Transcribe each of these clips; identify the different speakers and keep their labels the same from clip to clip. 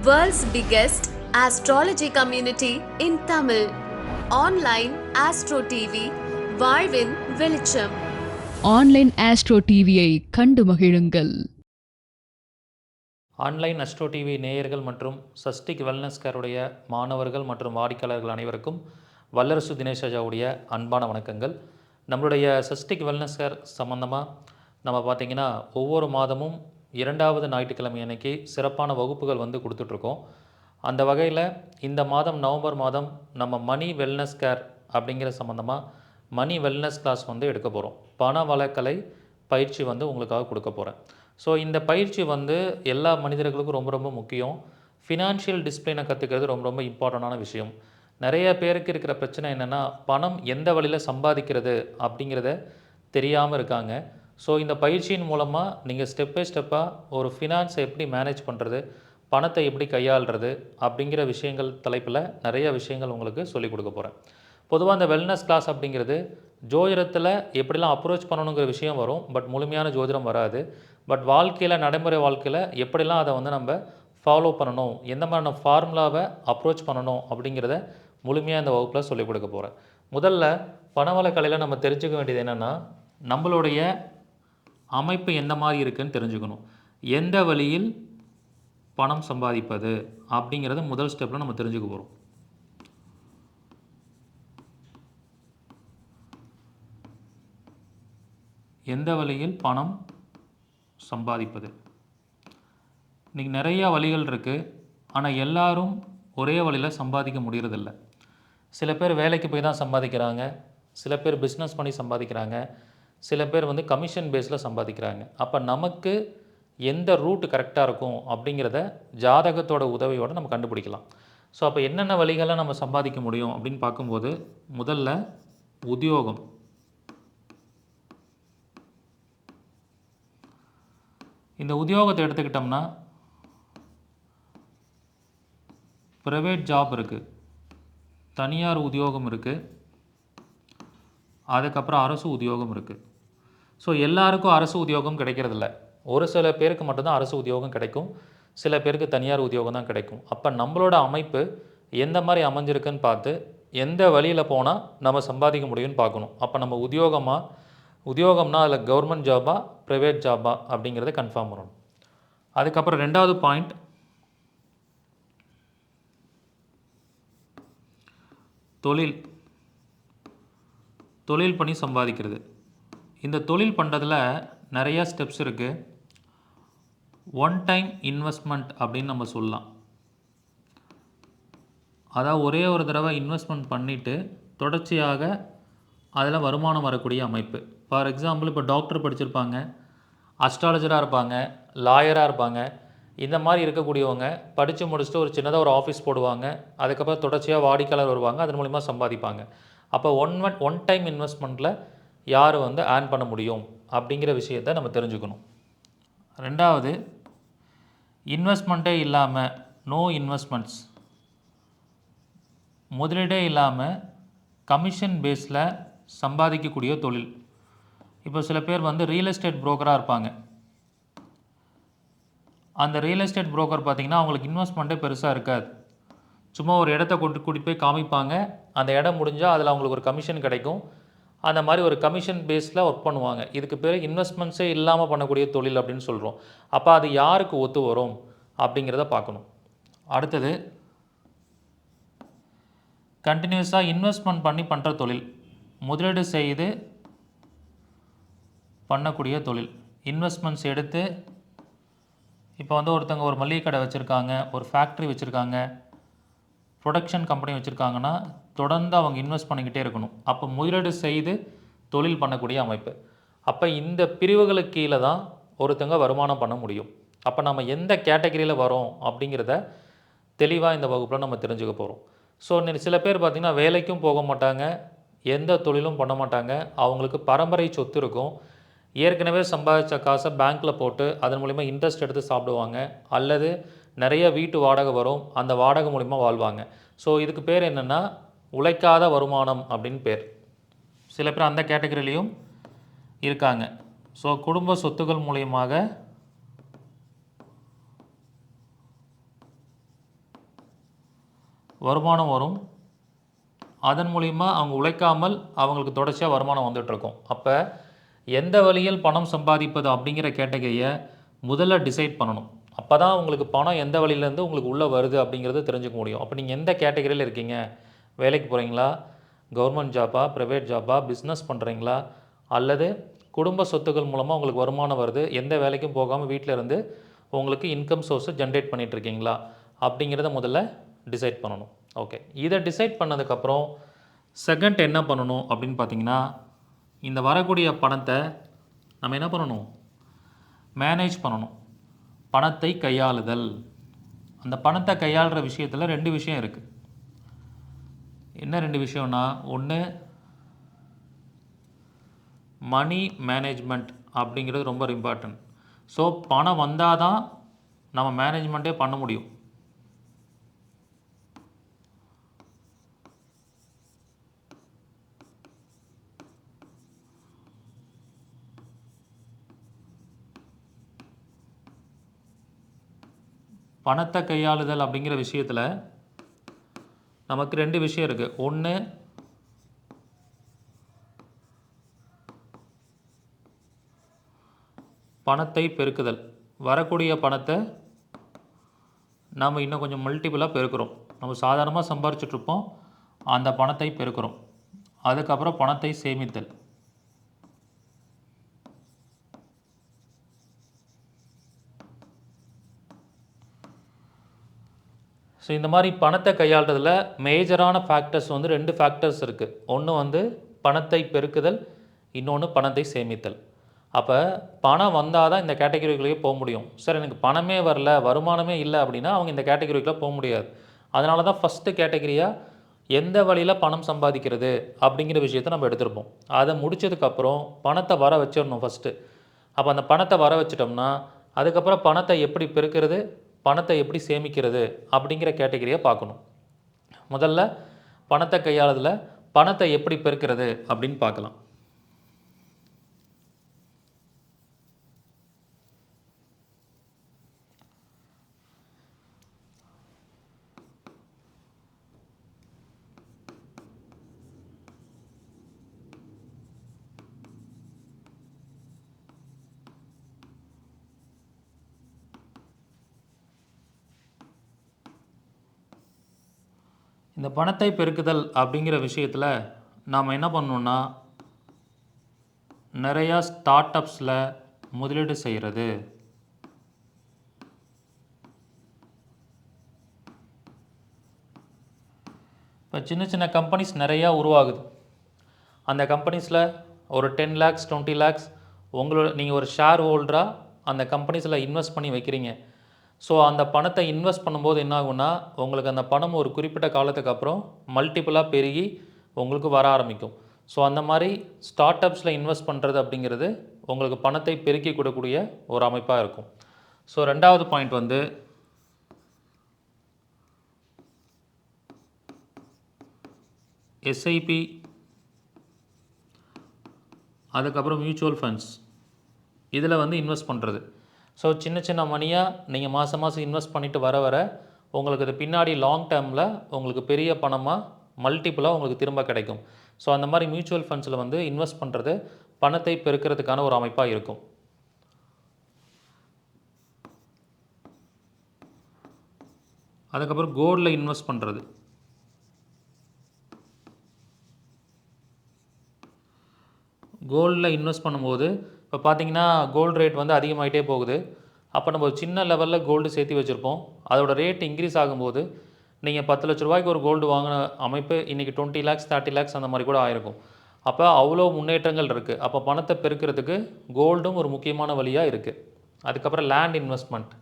Speaker 1: World's biggest astrology community in Tamil. Online Astro TV, வாழ்வின் வெளிச்சம்
Speaker 2: online astro டிவியை கண்டு மகிழுங்கள்.
Speaker 3: ஆன்லைன் அஸ்ட்ரோ டிவி நேயர்கள் மற்றும் சஸ்டிக் வெல்னஸ் கேருடைய மாணவர்கள் மற்றும் வாடிக்கையாளர்கள் அனைவருக்கும் வல்லரசு தினேஷ் ராஜாவுடைய அன்பான வணக்கங்கள். நம்மளுடைய சஸ்டிக் வெல்னஸ் கேர் சம்மந்தமாக நம்ம பார்த்திங்கன்னா ஒவ்வொரு மாதமும் இரண்டாவது ஞாயிற்றுக்கிழமை அன்னைக்கு சிறப்பான வகுப்புகள் வந்து கொடுத்துட்ருக்கோம். அந்த வகையில் இந்த மாதம் நவம்பர் மாதம் நம்ம மணி வெல்னஸ் கேர் அப்படிங்கிற சம்மந்தமாக மணி வெல்னஸ் கிளாஸ் வந்து எடுக்க போகிறோம் பண வழக்கலை பயிற்சி வந்து உங்களுக்காக கொடுக்க போகிறேன் ஸோ இந்த பயிற்சி வந்து எல்லா மனிதர்களுக்கும் ரொம்ப ரொம்ப முக்கியம். ஃபினான்ஷியல் டிசிப்ளினை கற்றுக்கிறது ரொம்ப ரொம்ப இம்பார்ட்டண்டான விஷயம். நிறைய பேருக்கு இருக்கிற பிரச்சனை என்னென்னா பணம் எந்த வழியில் சம்பாதிக்கிறது அப்படிங்கிறத தெரியாமல் இருக்காங்க. ஸோ இந்த பயிற்சியின் மூலமாக நீங்கள் ஸ்டெப் பை ஸ்டெப்பாக ஒரு ஃபினான்ஸை எப்படி மேனேஜ் பண்ணுறது பணத்தை எப்படி கையாளுறது அப்படிங்கிற விஷயங்கள் தலைப்பில் நிறைய விஷயங்கள் உங்களுக்கு சொல்லிக் கொடுக்க போகிறேன் பொதுவாக இந்த வெல்னஸ் கிளாஸ் அப்படிங்கிறது ஜோதிடத்தில் எப்படிலாம் அப்ரோச் பண்ணணுங்கிற விஷயம் வரும் பட் முழுமையான ஜோதிடம் வராது. பட் வாழ்க்கையில் நடைமுறை வாழ்க்கையில் எப்படிலாம் அதை வந்து நம்ம ஃபாலோ பண்ணணும் எந்த மாதிரியான ஃபார்முலாவை அப்ரோச் பண்ணணும் அப்படிங்கிறத முழுமையாக இந்த வகுப்பில் சொல்லிக் கொடுக்க போகிறேன் முதல்ல பணவளக்கலையில் நம்ம தெரிஞ்சுக்க வேண்டியது என்னென்னா நம்மளுடைய அமைப்பு எந்த மாதிரி இருக்குன்னு தெரிஞ்சுக்கணும். எந்த வழியில் பணம் சம்பாதிப்பது அப்படிங்கிறத முதல் ஸ்டெப்பில் நம்ம தெரிஞ்சுக்க போகிறோம் எந்த வழியில் பணம் சம்பாதிப்பது? இன்றைக்கி நிறையா வழிகள் இருக்குது ஆனால் எல்லாரும் ஒரே வழியில் சம்பாதிக்க முடியறதில்ல. சில பேர் வேலைக்கு போய் தான் சம்பாதிக்கிறாங்க. சில பேர் பிஸ்னஸ் பண்ணி சம்பாதிக்கிறாங்க. சில பேர் வந்து கமிஷன் பேஸில் சம்பாதிக்கிறாங்க. அப்போ நமக்கு எந்த ரூட் கரெக்டாக இருக்கும் அப்படிங்கிறத ஜாதகத்தோட உதவியோடு நம்ம கண்டுபிடிக்கலாம். ஸோ அப்போ என்னென்ன வழிகளை நம்ம சம்பாதிக்க முடியும் அப்படின்னு பார்க்கும்போது முதல்ல உத்தியோகம். இந்த உத்தியோகத்தை எடுத்துக்கிட்டோம்னா ப்ரைவேட் ஜாப் இருக்குது தனியார் உத்தியோகம் இருக்குது அதுக்கப்புறம் அரசு உத்தியோகம் இருக்குது ஸோ எல்லாருக்கும் அரசு உத்தியோகம் கிடைக்கிறதில்ல. ஒரு சில பேருக்கு மட்டும்தான் அரசு உத்தியோகம் கிடைக்கும். சில பேருக்கு தனியார் உத்தியோகம் தான் கிடைக்கும். அப்போ நம்மளோட அமைப்பு எந்த மாதிரி அமைஞ்சிருக்குன்னு பார்த்து எந்த வழியில் போனால் நம்ம சம்பாதிக்க முடியும்னு பார்க்கணும். அப்போ நம்ம உத்தியோகமாக உத்தியோகம்னா அதில் கவர்மெண்ட் ஜாபா ப்ரைவேட் ஜாபா அப்படிங்கிறத கன்ஃபார்ம் பண்ணணும். அதுக்கப்புறம் ரெண்டாவது பாயிண்ட் தொழில். தொழில் பண்ணி சம்பாதிக்கிறது. இந்த தொழில் பண்ணுறதுல நிறையா ஸ்டெப்ஸ் இருக்குது ஒன் டைம் இன்வெஸ்ட்மெண்ட் அப்படின்னு நம்ம சொல்லலாம். அதாவது ஒரே ஒரு தடவை இன்வெஸ்ட்மெண்ட் பண்ணிவிட்டு தொடர்ச்சியாக அதில் வருமானம் வரக்கூடிய அமைப்பு. ஃபார் எக்ஸாம்பிள் இப்போ டாக்டர் படிச்சிருப்பாங்க அஸ்ட்ராலஜராக இருப்பாங்க லாயராக இருப்பாங்க. இந்த மாதிரி இருக்கக்கூடியவங்க படித்து முடிச்சுட்டு ஒரு சின்னதாக ஒரு ஆஃபீஸ் போடுவாங்க. அதுக்கப்புறம் தொடர்ச்சியாக வாடிக்கையாளர் வருவாங்க அதன் மூலிமா சம்பாதிப்பாங்க. அப்போ ஒன் ஒன் ஒன் டைம் இன்வெஸ்ட்மெண்ட்டில் யார் வந்து ஏர்ன் பண்ண முடியும் அப்படிங்கிற விஷயத்த நம்ம தெரிஞ்சுக்கணும். ரெண்டாவது இன்வெஸ்ட்மெண்ட்டே இல்லாமல் நோ இன்வெஸ்ட்மெண்ட்ஸ் முதலீடே இல்லாமல் கமிஷன் பேஸில் சம்பாதிக்கக்கூடிய தொழில். இப்போ சில பேர் வந்து ரியல் எஸ்டேட் புரோக்கராக இருப்பாங்க. அந்த ரியல் எஸ்டேட் புரோக்கர் பார்த்திங்கன்னா அவங்களுக்கு இன்வெஸ்ட்மெண்ட்டே பெருசாக இருக்காது. சும்மா ஒரு இடத்த கொண்டு கூட்டி போய் காமிப்பாங்க. அந்த இடம் முடிஞ்சால் அதில் அவங்களுக்கு ஒரு கமிஷன் கிடைக்கும். அந்த மாதிரி ஒரு கமிஷன் பேஸில் ஒர்க் பண்ணுவாங்க. இதுக்கு பேர் இன்வெஸ்ட்மெண்ட்ஸே இல்லாமல் பண்ணக்கூடிய தொழில் அப்படின்னு சொல்கிறோம் அப்போ அது யாருக்கு ஒத்து வரும் அப்படிங்கிறத பார்க்கணும். அடுத்தது கண்டினியூஸாக இன்வெஸ்ட்மெண்ட் பண்ணி பண்ணுற தொழில். முதலீடு செய்து பண்ணக்கூடிய தொழில். இன்வெஸ்ட்மெண்ட்ஸ் எடுத்து இப்போ வந்து ஒருத்தங்க ஒரு மளிகை கடை வச்சுருக்காங்க ஒரு ஃபேக்ட்ரி வச்சுருக்காங்க ப்ரொடக்ஷன் கம்பெனி வச்சுருக்காங்கன்னா தொடர்ந்து அவங்க இன்வெஸ்ட் பண்ணிக்கிட்டே இருக்கணும். அப்போ முதலீடு செய்து தொழில் பண்ணக்கூடிய அமைப்பு. அப்போ இந்த பிரிவுகளுக்கு கீழே தான் ஒருத்தங்க வருமானம் பண்ண முடியும். அப்போ நம்ம எந்த கேட்டகரியில் வரோம் அப்படிங்கிறத தெளிவாக இந்த வகுப்பில் நம்ம தெரிஞ்சுக்க போகிறோம் ஸோ சில பேர் பார்த்திங்கன்னா வேலைக்கும் போக மாட்டாங்க எந்த தொழிலும் பண்ண மாட்டாங்க அவங்களுக்கு பரம்பரை சொத்து இருக்கும். ஏற்கனவே சம்பாதிச்ச காசை பேங்க்கில் போட்டு அதன் மூலிமா இன்ட்ரெஸ்ட் எடுத்து சாப்பிடுவாங்க. அல்லது நிறைய வீட்டு வாடகை வரும் அந்த வாடகை மூலிமா வாழ்வாங்க. ஸோ இதுக்கு பேர் என்னென்னா உழைக்காத வருமானம் அப்படின்னு பேர். சில பேர் அந்த கேட்டகரியிலையும் இருக்காங்க. ஸோ குடும்ப சொத்துக்கள் மூலியமாக வருமானம் வரும். அதன் மூலிமா அவங்க உழைக்காமல் அவங்களுக்கு தொடர்ச்சியாக வருமானம் வந்துகிட்ருக்கும் அப்போ எந்த வழியில் பணம் சம்பாதிப்பது அப்படிங்கிற கேட்டகரியை முதல்ல டிசைட் பண்ணணும். அப்போ தான் உங்களுக்கு பணம் எந்த வழியிலேருந்து உங்களுக்கு உள்ளே வருது அப்படிங்கிறது தெரிஞ்சுக்க முடியும். அப்போ நீங்கள் எந்த கேட்டகரியில் இருக்கீங்க? வேலைக்கு போகிறீங்களா கவர்மெண்ட் ஜாபா ப்ரைவேட் ஜாபா பிஸ்னஸ் பண்ணுறீங்களா அல்லது குடும்ப சொத்துக்கள் மூலமாக உங்களுக்கு வருமானம் வருது? எந்த வேலைக்கும் போகாமல் வீட்டில் இருந்து உங்களுக்கு இன்கம் சோர்ஸை ஜென்ரேட் பண்ணிகிட்ருக்கீங்களா அப்படிங்கிறத முதல்ல டிசைட் பண்ணணும். ஓகே இதை டிசைட் பண்ணதுக்கப்புறம் செகண்ட் என்ன பண்ணணும் அப்படின்னு பார்த்தீங்கன்னா இந்த வரக்கூடிய பணத்தை நம்ம என்ன பண்ணணும்? மேனேஜ் பண்ணணும். பணத்தை கையாளுதல். அந்த பணத்தை கையாளுற விஷயத்தில் ரெண்டு விஷயம் இருக்குது என்ன ரெண்டு விஷயம்னா ஒன்று மணி மேனேஜ்மெண்ட் அப்படிங்கிறது ரொம்ப இம்பார்ட்டன்ட் ஸோ பணம் வந்தால் தான் நம்ம மேனேஜ்மெண்ட்டே பண்ண முடியும். பணத்தை கையாளுதல் அப்படிங்கிற விஷயத்தில் நமக்கு ரெண்டு விஷயம் இருக்குது ஒன்று பணத்தை பெருக்குதல். வரக்கூடிய பணத்தை நாம் இன்னும் கொஞ்சம் மல்டிபிளாக பெருக்கிறோம். நம்ம சாதாரணமாக சம்பாரிச்சிட்ருப்போம் அந்த பணத்தை பெருக்கிறோம். அதுக்கப்புறம் பணத்தை சேமித்தல். ஸோ இந்த மாதிரி பணத்தை கையாளுறதுல மேஜரான ஃபேக்டர்ஸ் வந்து ரெண்டு ஃபேக்டர்ஸ் இருக்குது ஒன்று வந்து பணத்தை பெருக்குதல் இன்னொன்று பணத்தை சேமித்தல். அப்போ பணம் வந்தால் தான் இந்த கேட்டகரிக்குள்ளேயே போக முடியும். சார் எனக்கு பணமே வரல வருமானமே இல்லை அப்படின்னா அவங்க இந்த கேட்டகரிக்குள்ளே போக முடியாது. அதனால தான் ஃபஸ்ட்டு கேட்டகரியாக எந்த வழியில் பணம் சம்பாதிக்கிறது அப்படிங்கிற விஷயத்த நம்ம எடுத்திருப்போம். அதை முடிச்சதுக்கப்புறம் பணத்தை வர வச்சிடணும் ஃபஸ்ட்டு அப்போ அந்த பணத்தை வர வச்சிட்டோம்னா அதுக்கப்புறம் பணத்தை எப்படி பெருக்கிறது? பணத்தை எப்படி சேமிக்கிறது அப்படிங்கிற கேட்டகரியை பார்க்கணும். முதல்ல பணத்தை கையாளுதில் பணத்தை எப்படி பெருக்கிறது அப்படின்னு பார்க்கலாம். இந்த பணத்தை பெருக்குதல் அப்படிங்கிற விஷயத்தில் நாம் என்ன பண்ணணுன்னா நிறையா ஸ்டார்ட் அப்ஸில் முதலீடு செய்கிறது இப்போ சின்ன சின்ன கம்பெனிஸ் நிறையா உருவாகுது. அந்த கம்பெனிஸில் ஒரு டென் லேக்ஸ் டுவெண்ட்டி லேக்ஸ் உங்களோட நீங்கள் ஒரு ஷேர் ஹோல்டராக அந்த கம்பெனிஸில் இன்வெஸ்ட் பண்ணி வைக்கிறீங்க. ஸோ அந்த பணத்தை இன்வெஸ்ட் பண்ணும்போது என்ன ஆகும்னா உங்களுக்கு அந்த பணம் ஒரு குறிப்பிட்ட காலத்துக்கு அப்புறம் மல்டிப்புளாக பெருகி உங்களுக்கு வர ஆரம்பிக்கும். ஸோ அந்த மாதிரி ஸ்டார்ட் அப்ஸில் இன்வெஸ்ட் பண்ணுறது அப்படிங்கிறது உங்களுக்கு பணத்தை பெருக்கி கொடுக்கக்கூடிய ஒரு அமைப்பாக இருக்கும். ஸோ ரெண்டாவது பாயிண்ட் வந்து எஸ்ஐபி அதுக்கப்புறம் மியூச்சுவல் ஃபண்ட்ஸ் இதில் வந்து இன்வெஸ்ட் பண்ணுறது ஸோ சின்ன சின்ன மணியாக நீங்கள் மாதம் மாதம் இன்வெஸ்ட் பண்ணிட்டு வர வர உங்களுக்கு இது பின்னாடி லாங் டேர்மில் உங்களுக்கு பெரிய பணமாக மல்டிப்புளாக உங்களுக்கு திரும்ப கிடைக்கும். ஸோ அந்த மாதிரி மியூச்சுவல் ஃபண்ட்ஸில் வந்து இன்வெஸ்ட் பண்ணுறது பணத்தை பெருக்கிறதுக்கான ஒரு அமைப்பாக இருக்கும். அதுக்கப்புறம் கோல்டில் இன்வெஸ்ட் பண்ணுறது கோல்டில் இன்வெஸ்ட் பண்ணும்போது இப்போ பார்த்தீங்கன்னா கோல்டு ரேட் வந்து அதிகமாகிட்டே போகுது. அப்போ நம்ம ஒரு சின்ன லெவலில் கோல்டு சேர்த்து வச்சுருப்போம். அதோட ரேட் இன்க்ரீஸ் ஆகும்போது நீங்கள் பத்து லட்ச ரூபாய்க்கு ஒரு கோல்டு வாங்கின அமைப்பு இன்றைக்கி டுவெண்ட்டி லேக்ஸ் தேர்ட்டி லேக்ஸ் அந்த மாதிரி கூட ஆயிருக்கும். அப்போ அவ்வளோ முன்னேற்றங்கள் இருக்குது அப்போ பணத்தை பெருக்கிறதுக்கு கோல்டும் ஒரு முக்கியமான வழியாக இருக்குது அதுக்கப்புறம் லேண்ட் இன்வெஸ்ட்மெண்ட்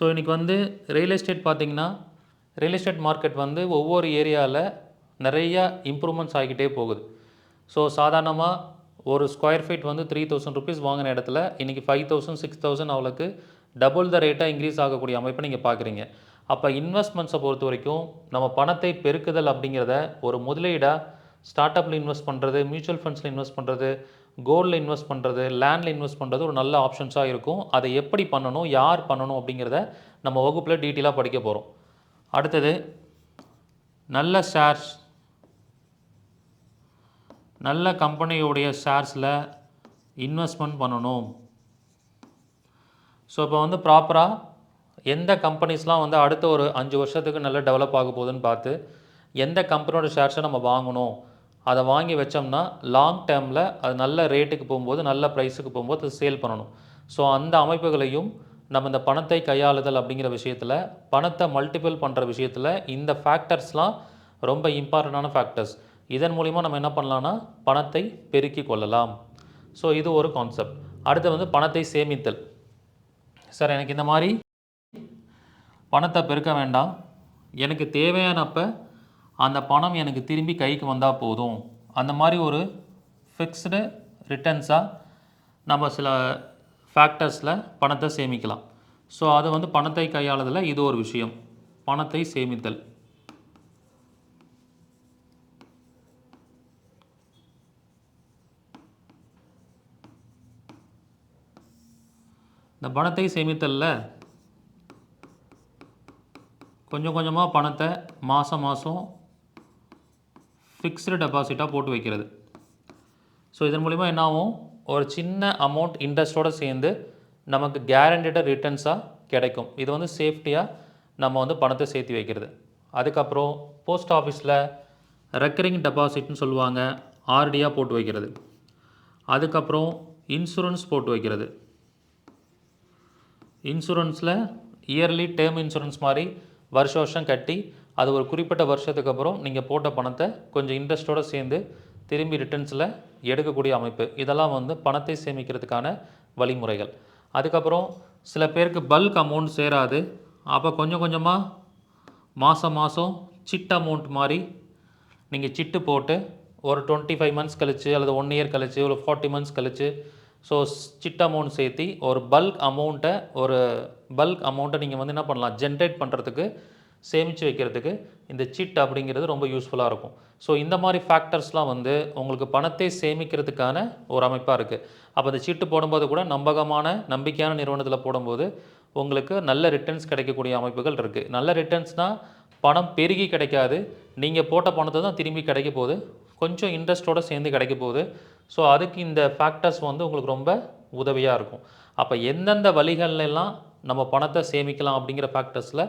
Speaker 3: ஸோ இன்றைக்கி வந்து ரியல் எஸ்டேட் பார்த்திங்கன்னா ரியல் எஸ்டேட் மார்க்கெட் வந்து ஒவ்வொரு ஏரியாவில் நிறையா இம்ப்ரூவ்மெண்ட்ஸ் ஆகிக்கிட்டே போகுது. ஸோ சாதாரணமாக ஒரு ஸ்கொயர் ஃபீட் வந்து த்ரீ தௌசண்ட் ருபீஸ் வாங்கின இடத்துல இன்றைக்கி ஃபைவ் தௌசண்ட் சிக்ஸ் தௌசண்ட் அவளுக்கு டபுள் த ரேட்டாக இன்க்ரீஸ் ஆகக்கூடிய அமைப்பை நீங்கள் பார்க்குறீங்க அப்போ இன்வெஸ்ட்மெண்ட்ஸை பொறுத்த வரைக்கும் நம்ம பணத்தை பெருக்குதல் அப்படிங்கிறத ஒரு முதலீடாக ஸ்டார்ட் அப்பில் இன்வெஸ்ட் பண்ணுறது மியூச்சுவல் ஃபண்ட்ஸில் இன்வெஸ்ட் பண்ணுறது கோல்டில் இன்வெஸ்ட் பண்ணுறது லேண்டில் இன்வெஸ்ட் பண்ணுறது ஒரு நல்ல ஆப்ஷன்ஸாக இருக்கும். அதை எப்படி பண்ணணும் யார் பண்ணணும் அப்படிங்கிறத நம்ம வகுப்பில் டீட்டெயிலாக படிக்க போகிறோம் அடுத்தது நல்ல ஷேர்ஸ் நல்ல கம்பெனியோடைய ஷேர்ஸில் இன்வெஸ்ட்மெண்ட் பண்ணணும். ஸோ இப்போ வந்து ப்ராப்பராக எந்த கம்பெனிஸ்லாம் வந்து அடுத்த ஒரு அஞ்சு வருஷத்துக்கு நல்லா டெவலப் ஆக போகுதுன்னு பார்த்து எந்த கம்பெனியோட ஷேர்ஸை நம்ம வாங்கணும் அதை வாங்கி வச்சோம்னா லாங் டேர்மில் அது நல்ல ரேட்டுக்கு போகும்போது நல்ல ப்ரைஸுக்கு போகும்போது அது சேல் பண்ணணும். ஸோ அந்த அமைப்புகளையும் நம்ம இந்த பணத்தை கையாளுதல் அப்படிங்கிற விஷயத்தில் பணத்தை மல்டிபிள் பண்ணுற விஷயத்தில் இந்த ஃபேக்டர்ஸ்லாம் ரொம்ப இம்பார்ட்டண்டான ஃபேக்டர்ஸ் இதன் மூலிமா நம்ம என்ன பண்ணலாம்னா பணத்தை பெருக்கி கொள்ளலாம். ஸோ இது ஒரு கான்செப்ட் அடுத்து வந்து பணத்தை சேமித்தல். சார் எனக்கு இந்த மாதிரி பணத்தை பெருக்க வேண்டாம். எனக்கு தேவையானப்போ அந்த பணம் எனக்கு திரும்பி கைக்கு வந்தால் போதும். அந்த மாதிரி ஒரு ஃபிக்ஸ்டு ரிட்டர்ன்ஸாக நம்ம சில ஃபேக்டர்ஸில் பணத்தை சேமிக்கலாம். ஸோ அது வந்து பணத்தை கையாளதில் இது ஒரு விஷயம். பணத்தை சேமித்தல். இந்த பணத்தை சேமித்தல்ல கொஞ்சம் கொஞ்சமாக பணத்தை மாதம் மாதம் ஃபிக்ஸ்டு டெபாசிட்டாக போட்டு வைக்கிறது. ஸோ இதன் மூலிமா என்ன ஆகும் ஒரு சின்ன அமௌண்ட் இன்ட்ரெஸ்ட்டோடு சேர்ந்து நமக்கு கேரண்டடாக ரிட்டர்ன்ஸாக கிடைக்கும். இது வந்து சேஃப்டியாக நம்ம வந்து பணத்தை சேர்த்து வைக்கிறது. அதுக்கப்புறம் போஸ்ட் ஆஃபீஸில் ரெக்கரிங் டெபாசிட்னு சொல்லுவாங்க. ஆர்டியாக போட்டு வைக்கிறது. அதுக்கப்புறம் இன்சூரன்ஸ் போட்டு வைக்கிறது. இன்சூரன்ஸில் இயர்லி டேர்ம் இன்சூரன்ஸ் மாதிரி வருஷ வருஷம் கட்டி அது ஒரு குறிப்பிட்ட வருஷத்துக்கு அப்புறம் நீங்கள் போட்ட பணத்தை கொஞ்சம் இன்ட்ரெஸ்ட்டோடு சேர்ந்து திரும்பி ரிட்டர்ன்ஸில் எடுக்கக்கூடிய அமைப்பு. இதெல்லாம் வந்து பணத்தை சேமிக்கிறதுக்கான வழிமுறைகள். அதுக்கப்புறம் சில பேருக்கு பல்க் அமௌண்ட் சேராது. அப்போ கொஞ்சம் கொஞ்சமாக மாதம் மாதம் சிட் அமௌண்ட் மாதிரி நீங்கள் சிட்டு போட்டு ஒரு டுவெண்ட்டி ஃபைவ் மந்த்ஸ் கழிச்சு அல்லது ஒன் இயர் கழிச்சு ஒரு ஃபார்ட்டி மந்த்ஸ் கழிச்சு ஸோ சிட் அமௌண்ட் சேர்த்தி ஒரு பல்க் அமௌண்ட்டை ஒரு பல்க் அமௌண்ட்டை நீங்கள் வந்து என்ன பண்ணலாம்? ஜென்ரேட் பண்ணுறதுக்கு சேமித்து வைக்கிறதுக்கு இந்த சிட் அப்படிங்கிறது ரொம்ப யூஸ்ஃபுல்லாக இருக்கும். ஸோ இந்த மாதிரி ஃபேக்டர்ஸ்லாம் வந்து உங்களுக்கு பணத்தை சேமிக்கிறதுக்கான ஒரு அமைப்பாக இருக்குது அப்போ இந்த சீட்டு போடும்போது கூட நம்பகமான நம்பிக்கையான நிறுவனத்தில் போடும்போது உங்களுக்கு நல்ல ரிட்டர்ன்ஸ் கிடைக்கக்கூடிய அமைப்புகள் இருக்குது நல்ல ரிட்டர்ன்ஸ்னால் பணம் பெருகி கிடைக்காது. நீங்கள் போட்ட பணத்தை தான் திரும்பி கிடைக்க போகுது. கொஞ்சம் இன்ட்ரெஸ்ட்டோடு சேர்ந்து கிடைக்க போகுது. ஸோ அதுக்கு இந்த ஃபேக்டர்ஸ் வந்து உங்களுக்கு ரொம்ப உதவியாக இருக்கும். அப்போ எந்தெந்த வழிகள்ல நம்ம பணத்தை சேமிக்கலாம் அப்படிங்கிற ஃபேக்டர்ஸில்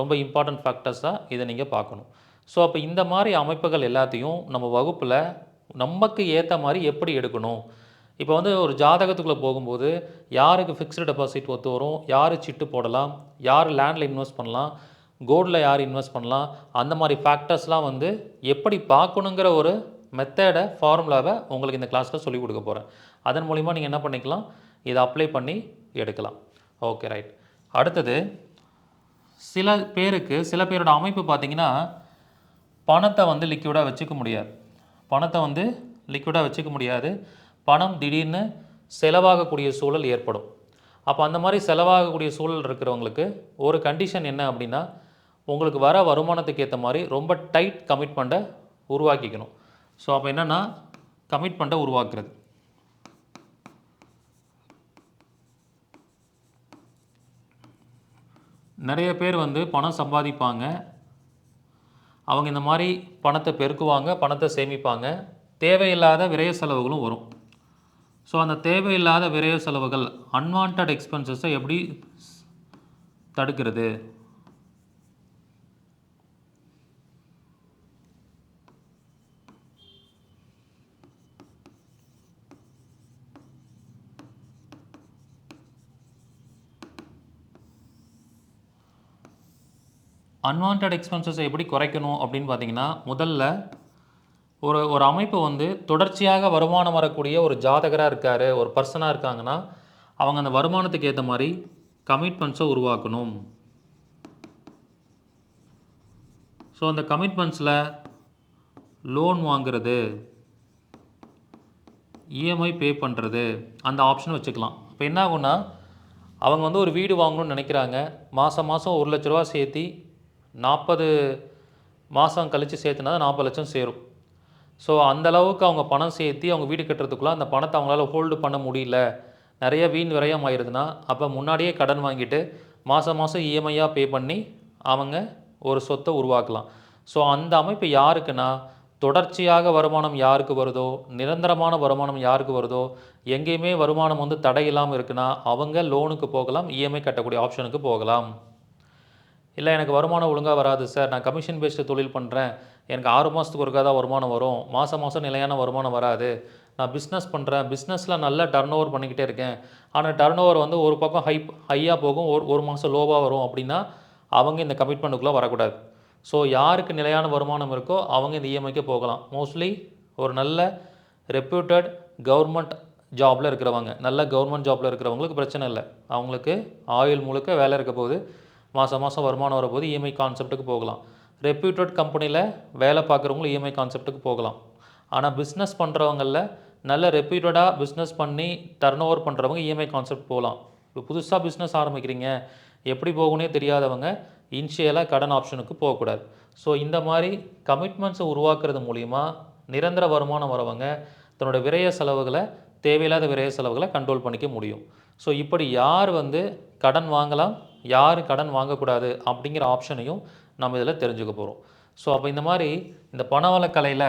Speaker 3: ரொம்ப இம்பார்ட்டன்ட் ஃபேக்டர்ஸாக இதை நீங்கள் பார்க்கணும். ஸோ அப்போ இந்த மாதிரி அமைப்புகள் எல்லாத்தையும் நம்ம வகுப்பில் நமக்கு ஏற்ற மாதிரி எப்படி எடுக்கணும்? இப்போ வந்து ஒரு ஜாதகத்துக்குள்ளே போகும்போது யாருக்கு ஃபிக்ஸ்டு டெபாசிட் ஒத்து வரும்? யார் சிட்டு போடலாம்? யார் லேண்டில் இன்வெஸ்ட் பண்ணலாம்? கோல்டில் யார் இன்வெஸ்ட் பண்ணலாம்? அந்த மாதிரி ஃபேக்டர்ஸ்லாம் வந்து எப்படி பார்க்கணுங்கிற ஒரு மெத்தடை ஃபார்முலாவை உங்களுக்கு இந்த கிளாஸில் சொல்லிக் கொடுக்க போகிறேன் அதன் மூலிமா நீங்கள் என்ன பண்ணிக்கலாம்? இதை அப்ளை பண்ணி எடுக்கலாம். ஓகே ரைட் அடுத்தது சில பேருக்கு சில பேரோட அமைப்பு பார்த்தீங்கன்னா பணத்தை வந்து லிக்விடாக வச்சுக்க முடியாது. பணத்தை வந்து லிக்விடாக வச்சுக்க முடியாது. பணம் திடீர்னு செலவாகக்கூடிய சூழல் ஏற்படும். அப்போ அந்த மாதிரி செலவாகக்கூடிய சூழல் இருக்கிறவங்களுக்கு ஒரு கண்டிஷன் என்ன அப்படின்னா உங்களுக்கு வர வருமானத்துக்கு ஏற்ற மாதிரி ரொம்ப டைட் கமிட்மெண்ட்டை உருவாக்கிக்கணும். ஸோ அப்போ என்னென்னா கமிட்மெண்ட்டை உருவாக்குறது. நிறைய பேர் வந்து பணம் சம்பாதிப்பாங்க. அவங்க இந்த மாதிரி பணத்தை பெருக்குவாங்க பணத்தை சேமிப்பாங்க. தேவையில்லாத விரய செலவுகளும் வரும். ஸோ அந்த தேவையில்லாத விரய செலவுகள் அன்வான்ட் எக்ஸ்பென்சஸை எப்படி தடுக்கிறது? அன்வான்ட் எக்ஸ்பென்சஸை எப்படி குறைக்கணும் அப்படின்னு பார்த்தீங்கன்னா முதல்ல ஒரு ஒரு அமைப்பு வந்து தொடர்ச்சியாக வருமானம் வரக்கூடிய ஒரு ஜாதகராக இருக்கார் ஒரு பர்சனாக இருக்காங்கன்னா அவங்க அந்த வருமானத்துக்கு ஏற்ற மாதிரி கமிட்மெண்ட்ஸை உருவாக்கணும். ஸோ அந்த கமிட்மெண்ட்ஸில் லோன் வாங்குறது இஎம்ஐ பே பண்ணுறது அந்த ஆப்ஷன் வச்சுக்கலாம். இப்போ என்ன ஆகுன்னா அவங்க வந்து ஒரு வீடு வாங்கணும்னு நினைக்கிறாங்க மாதம் மாதம் ஒரு லட்ச ரூபா சேர்த்தி நாற்பது மாதம் கழித்து சேர்த்துனா தான் நாற்பது லட்சம் சேரும். ஸோ அந்த அளவுக்கு அவங்க பணம் சேர்த்து அவங்க வீடு கட்டுறதுக்குள்ளே அந்த பணத்தை அவங்களால ஹோல்டு பண்ண முடியல. நிறைய வீண் விரயம் ஆயிடுதுன்னா அப்போ முன்னாடியே கடன் வாங்கிட்டு மாதம் மாதம் இஎம்ஐயாக பே பண்ணி அவங்க ஒரு சொத்தை உருவாக்கலாம். ஸோ அந்த அமைப்பு யாருக்குன்னா தொடர்ச்சியாக வருமானம் யாருக்கு வருதோ நிரந்தரமான வருமானம் யாருக்கு வருதோ எங்கேயுமே வருமானம் வந்து தடை இல்லாமல் இருக்குன்னா அவங்க லோனுக்கு போகலாம் இஎம்ஐ கட்டக்கூடிய ஆப்ஷனுக்கு போகலாம். இல்லை எனக்கு வருமானம் ஒழுங்காக வராது சார். நான் கமிஷன் பேஸ்டு தொழில் பண்ணுறேன் எனக்கு ஆறு மாதத்துக்கு ஒருக்கா தான் வருமானம் வரும். மாதம் மாதம் நிலையான வருமானம் வராது. நான் பிஸ்னஸ் பண்ணுறேன் பிஸ்னஸில் நல்ல டர்ன் ஓவர் பண்ணிக்கிட்டே இருக்கேன். ஆனால் டர்ன் ஓவர் வந்து ஒரு பக்கம் ஹை ஹையாக போகும். ஒரு ஒரு மாதம் லோவாக வரும் அப்படின்னா அவங்க இந்த கமிட்மெண்ட்டுக்குள்ளே வரக்கூடாது. ஸோ யாருக்கு நிலையான வருமானம் இருக்கோ அவங்க இந்த இஎம்ஐக்கு போகலாம். மோஸ்ட்லி ஒரு நல்ல ரெப்யூட்டட் கவர்மெண்ட் ஜாபில் இருக்கிறவங்க. நல்ல கவர்மெண்ட் ஜாபில் இருக்கிறவங்களுக்கு பிரச்சனை இல்லை. அவங்களுக்கு ஆயுள் முழுக்க வேலை இருக்க போகுது. மாதம் மாதம் வருமானம் வரபோது இஎம்ஐ கான்செப்ட்டுக்கு போகலாம். ரெப்யூட்டட் கம்பெனியில் வேலை பார்க்குறவங்களும் இஎம்ஐ கான்செப்ட்டுக்கு போகலாம். ஆனால் பிஸ்னஸ் பண்ணுறவங்களில் நல்ல ரெப்யூட்டடாக பிஸ்னஸ் பண்ணி டர்ன் ஓவர் பண்ணுறவங்க இஎம்ஐ கான்செப்ட் போகலாம். இப்போ புதுசாக பிஸ்னஸ் ஆரம்பிக்கிறீங்க. எப்படி போகணுன்னே தெரியாதவங்க இனிஷியலாக கடன் ஆப்ஷனுக்கு போகக்கூடாது. ஸோ இந்த மாதிரி கமிட்மெண்ட்ஸை உருவாக்குறது மூலிமா நிரந்தர வருமானம் வரவங்க தன்னோட விரய செலவுகளை தேவையில்லாத விரய செலவுகளை கண்ட்ரோல் பண்ணிக்க முடியும். ஸோ இப்படி யார் வந்து கடன் வாங்கலாம் யார் கடன் வாங்கக்கூடாது அப்படிங்கிற ஆப்ஷனையும் நம்ம இதில் தெரிஞ்சுக்க போகிறோம் ஸோ அப்போ இந்த மாதிரி இந்த பணவளக்கலையில்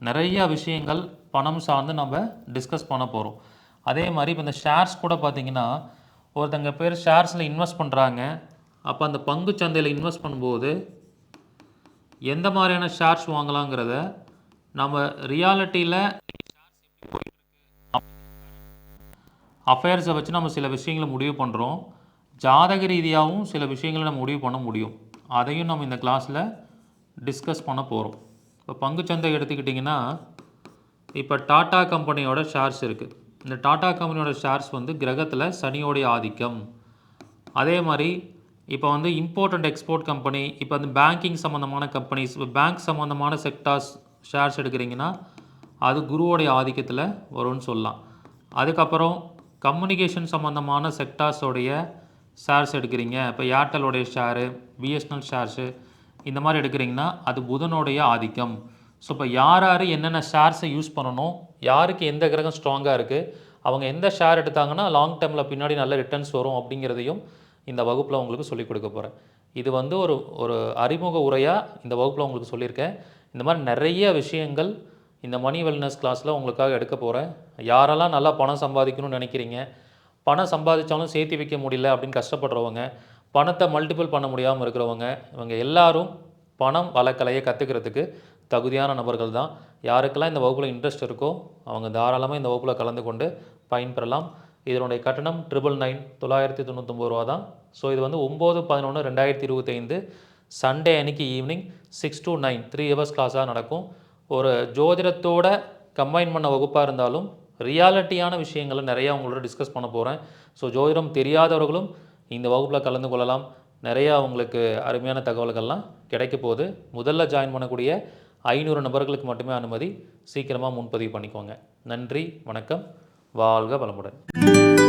Speaker 3: நிறைய விஷயங்கள் பணம் சார்ந்து நம்ம டிஸ்கஸ் பண்ண போகிறோம் அதே மாதிரி இப்போ இந்த ஷேர்ஸ் கூட பார்த்திங்கன்னா ஒருத்தங்க பேர் ஷேர்ஸில் இன்வெஸ்ட் பண்ணுறாங்க அப்போ அந்த பங்கு சந்தையில் இன்வெஸ்ட் பண்ணும்போது எந்த மாதிரியான ஷேர்ஸ் வாங்கலாங்கிறத நம்ம ரியாலிட்டியில் அஃபேர்ஸை வச்சு நம்ம சில விஷயங்களை முடிவு பண்ணுறோம் ஜாதக ரீதியாகவும் சில விஷயங்களை நம்ம முடிவு பண்ண முடியும். அதையும் நம்ம இந்த கிளாஸில் டிஸ்கஸ் பண்ண போகிறோம் இப்போ பங்குச்சந்தை எடுத்துக்கிட்டிங்கன்னா இப்போ டாடா கம்பெனியோட ஷேர்ஸ் இருக்குது இந்த டாடா கம்பெனியோட ஷேர்ஸ் வந்து கிரகத்தில் சனியோடைய ஆதிக்கம். அதே மாதிரி இப்போ வந்து இம்போர்ட் அண்ட் எக்ஸ்போர்ட் கம்பெனி இப்போ வந்து பேங்கிங் சம்மந்தமான கம்பெனிஸ் இப்போ பேங்க் சம்மந்தமான செக்டார்ஸ் ஷேர்ஸ் எடுக்கிறீங்கன்னா அது குருவோடைய ஆதிக்கத்தில் வரும்னு சொல்லலாம். அதுக்கப்புறம் கம்யூனிகேஷன் சம்மந்தமான செக்டார்ஸோடைய ஷேர்ஸ் எடுக்கிறீங்க. இப்போ ஏர்டெலோடைய ஷேரு பிஎஸ்என்எல் ஷேர்ஸு இந்த மாதிரி எடுக்கிறீங்கன்னா அது புதனுடைய ஆதிக்கம். ஸோ இப்போ யார் யார் என்னென்ன ஷேர்ஸை யூஸ் பண்ணணும் யாருக்கு எந்த கிரகம் ஸ்ட்ராங்காக இருக்குது அவங்க எந்த ஷேர் எடுத்தாங்கன்னா லாங் டேர்மில் பின்னாடி நல்ல ரிட்டர்ன்ஸ் வரும் அப்படிங்கிறதையும் இந்த வகுப்பில் உங்களுக்கு சொல்லிக் கொடுக்க போகிறேன் இது வந்து ஒரு ஒரு அறிமுக உரையாக இந்த வகுப்பில் உங்களுக்கு சொல்லியிருக்கேன். இந்த மாதிரி நிறைய விஷயங்கள் இந்த மணி வெல்னஸ் கிளாஸில் உங்களுக்காக எடுக்க போகிறேன் யாரெல்லாம் நல்லா பணம் சம்பாதிக்கணும்னு நினைக்கிறீங்க பணம் சம்பாதிச்சாலும் சேர்த்து வைக்க முடியல அப்படின்னு கஷ்டப்படுறவங்க பணத்தை மல்டிபிள் பண்ண முடியாமல் இருக்கிறவங்க இவங்க எல்லாரும் பணம் வழக்கலையை கற்றுக்கிறதுக்கு தகுதியான நபர்கள் தான். யாருக்கெல்லாம் இந்த வகுப்பில் இன்ட்ரெஸ்ட் இருக்கோ அவங்க தாராளமாக இந்த வகுப்பில் கலந்து கொண்டு பயன்பெறலாம். இதனுடைய கட்டணம் ட்ரிபிள் நைன் தொள்ளாயிரத்தி தொண்ணூத்தொம்பது ரூபா தான். ஸோ இது வந்து ஒம்பது பதினொன்று ரெண்டாயிரத்தி இருபத்தைந்து சண்டே அன்னைக்கு evening six to nine three hours கிளாஸாக நடக்கும். ஒரு ஜோதிடத்தோட கம்பைன் பண்ண வகுப்பாக இருந்தாலும் ரியாலிட்டியான விஷயங்களை நிறையா உங்களோட டிஸ்கஸ் பண்ண போகிறேன் ஸோ ஜோதிடம் தெரியாதவர்களும் இந்த வகுப்பில் கலந்து கொள்ளலாம். நிறையா உங்களுக்கு அருமையான தகவல்கள்லாம் கிடைக்க போகுது. முதல்ல ஜாயின் பண்ணக்கூடிய ஐநூறு நபர்களுக்கு மட்டுமே அனுமதி. சீக்கிரமாக முன்பதிவு பண்ணிக்கோங்க. நன்றி வணக்கம். வாழ்க வளமுடன்.